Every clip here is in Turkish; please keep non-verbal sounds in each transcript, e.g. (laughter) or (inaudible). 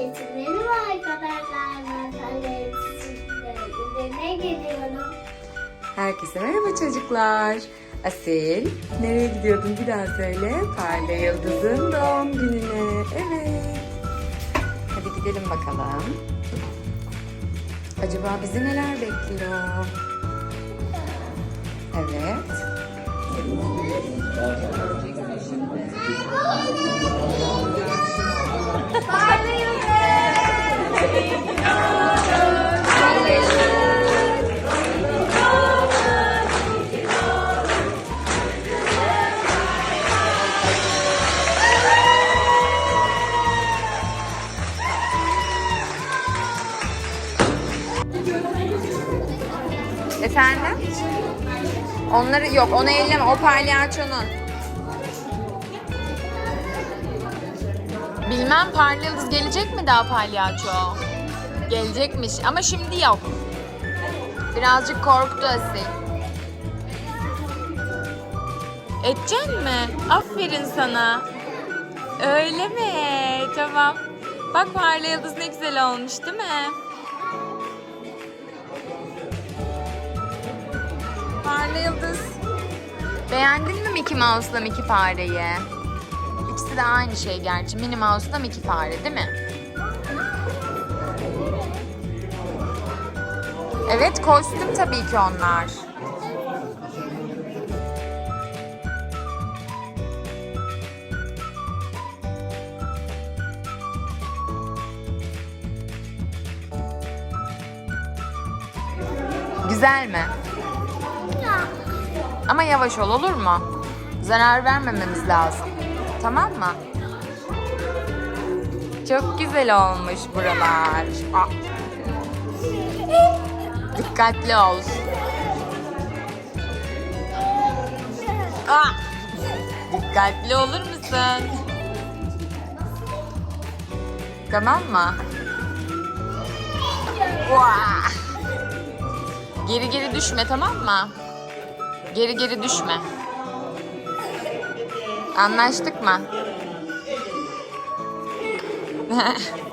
Herkese merhaba arkadaşlar. Geliyorum. Herkese merhaba çocuklar. Asil, nereye gidiyordun bir daha söyle. Parla Yıldız'ın doğum gününe. Evet. Hadi gidelim bakalım. Acaba bizi neler bekliyor? Evet. Efendim? Onları yok, onu elleme. O palyaçonun. Bilmem Parlı Yıldız gelecek mi daha palyaço? Gelecekmiş ama şimdi yok. Birazcık korktu Asil. Edeceksin mi? Aferin sana. Öyle mi? Tamam. Bak Parlı Yıldız ne güzel olmuş değil mi? Parla Yıldız. Beğendin mi Mickey Mouse'la Mickey fareyi? İkisi de aynı şey gerçi. Minnie Mouse'la Mickey fare değil mi? Evet kostüm tabii ki onlar. Güzel mi? Ama yavaş ol olur mu? Zarar vermememiz lazım. Tamam mı? Çok güzel olmuş buralar. Aa. Dikkatli ol. Aa. Dikkatli olur musun? Tamam mı? Geri geri düşme tamam mı? Geri geri düşme. Anlaştık mı? (laughs)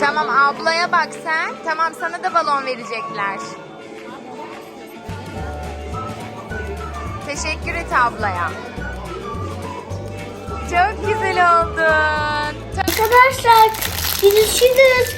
Tamam ablaya bak sen. Tamam sana da balon verecekler. Teşekkür et ablaya. Çok güzel oldun. Arkadaşlar görüşürüz.